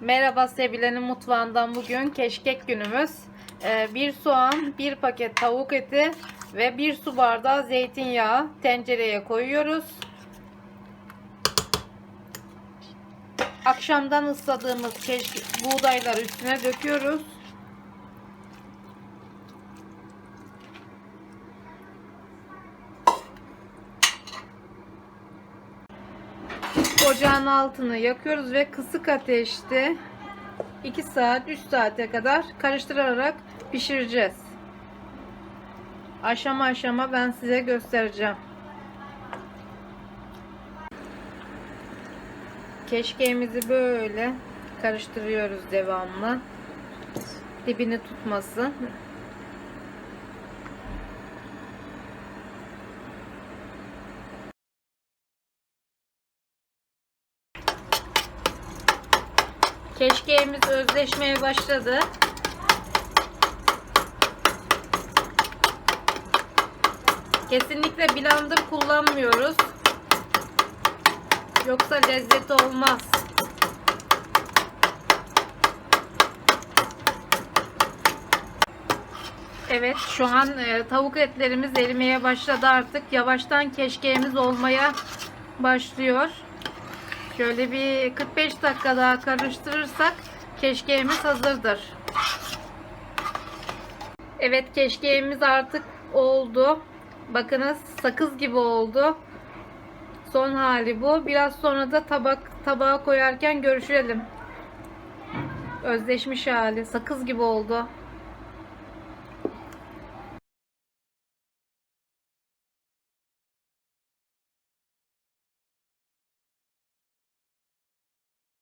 Merhaba Sebile'nin mutfağından bugün keşkek günümüz. Ee, bir soğan, bir paket tavuk eti ve bir su bardağı zeytinyağı tencereye koyuyoruz. Akşamdan ısladığımız keşke, buğdayları üstüne döküyoruz. Ocağın altını yakıyoruz ve kısık ateşte 2 saat 3 saate kadar karıştırarak pişireceğiz. Aşama aşama ben size göstereceğim. Keşkeğimizi böyle karıştırıyoruz devamlı. Dibini tutması. Keşkeğimiz özleşmeye başladı. Kesinlikle blender kullanmıyoruz. Yoksa lezzeti olmaz. Evet şu an e, tavuk etlerimiz erimeye başladı artık. Yavaştan keşkeğimiz olmaya başlıyor. Şöyle bir 45 dakika daha karıştırırsak keşkeğimiz hazırdır. Evet keşkeğimiz artık oldu. Bakınız sakız gibi oldu. Son hali bu. Biraz sonra da tabak tabağa koyarken görüşelim. Özleşmiş hali. Sakız gibi oldu.